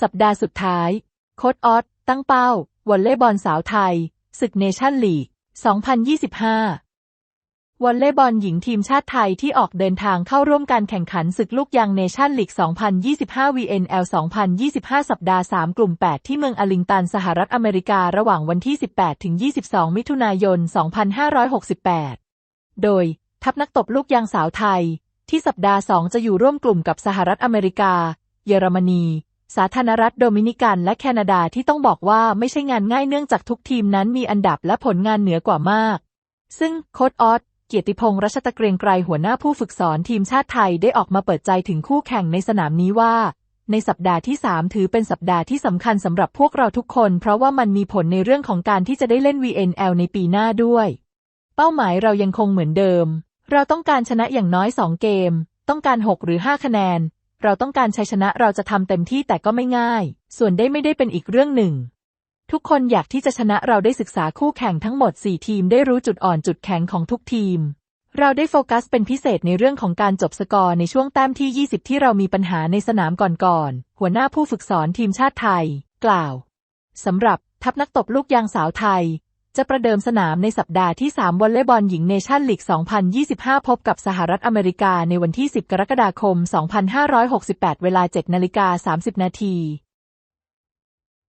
สัปดาห์สุดท้าย โค้ดออสตั้งเป้าวอลเลย์บอลสาวไทย ศึกเนชั่นลีก 2025 วอลเลย์บอลหญิงทีมชาติไทยที่ออกเดินทางเข้าร่วมการแข่งขันศึกลูกยางเนชั่นลีก 2025 VNL 2025 สัปดาห์ 3 กลุ่ม 8 ที่เมืองอลิงตัน สหรัฐอเมริการะหว่างวันที่ 18 ถึง 22 มิถุนายน 2568 โดย ทัพนักตบลูกยางสาวไทย ที่สัปดาห์ 2 จะอยู่ร่วมกลุ่มกับสหรัฐอเมริกา เยอรมนี สาธารณรัฐโดมินิกันและแคนาดาที่ต้องบอกว่าไม่ใช่งานง่ายเนื่องจากทุกทีมนั้นมีอันดับและผลงานเหนือกว่ามาก ซึ่งโค้ดออสเกียรติพงษ์รัชตะเกรียงไกรหัวหน้าผู้ฝึกสอนทีมชาติไทยได้ออกมาเปิดใจถึงคู่แข่งในสนามนี้ว่า ในสัปดาห์ที่ 3 ถือเป็นสัปดาห์ที่สำคัญสำหรับพวกเราทุกคน เพราะว่ามันมีผลในเรื่องของการที่จะได้เล่น VNL ในปีหน้าด้วย เป้าหมายเรายังคงเหมือนเดิม เราต้องการชนะอย่างน้อย 2 เกม ต้องการ 6 หรือ 5 คะแนน เราต้องการชัยชนะเราจะทำเต็มที่แต่ก็ไม่ง่าย ส่วนได้ไม่ได้เป็นอีกเรื่องหนึ่ง ทุกคนอยากที่จะชนะเราได้ศึกษาคู่แข่งทั้งหมด 4 ทีมได้รู้จุดอ่อนจุดแข็งของทุกทีม เราได้โฟกัสเป็นพิเศษในเรื่องของการจบสกอร์ในช่วงแต้มที่ 20 ที่เรามีปัญหาในสนามก่อนๆหัวหน้าผู้ฝึกสอนทีมชาติไทย กล่าวสำหรับทัพนักตบลูกยางสาวไทย จะประเดิมสนามในสัปดาห์ที่ 3 วอลเลย์บอลหญิงเนชั่นลีก 2025 พบกับสหรัฐอเมริกาในวันที่ 10 กรกฎาคม 2568 เวลา 7 นาฬิกา 30 นาที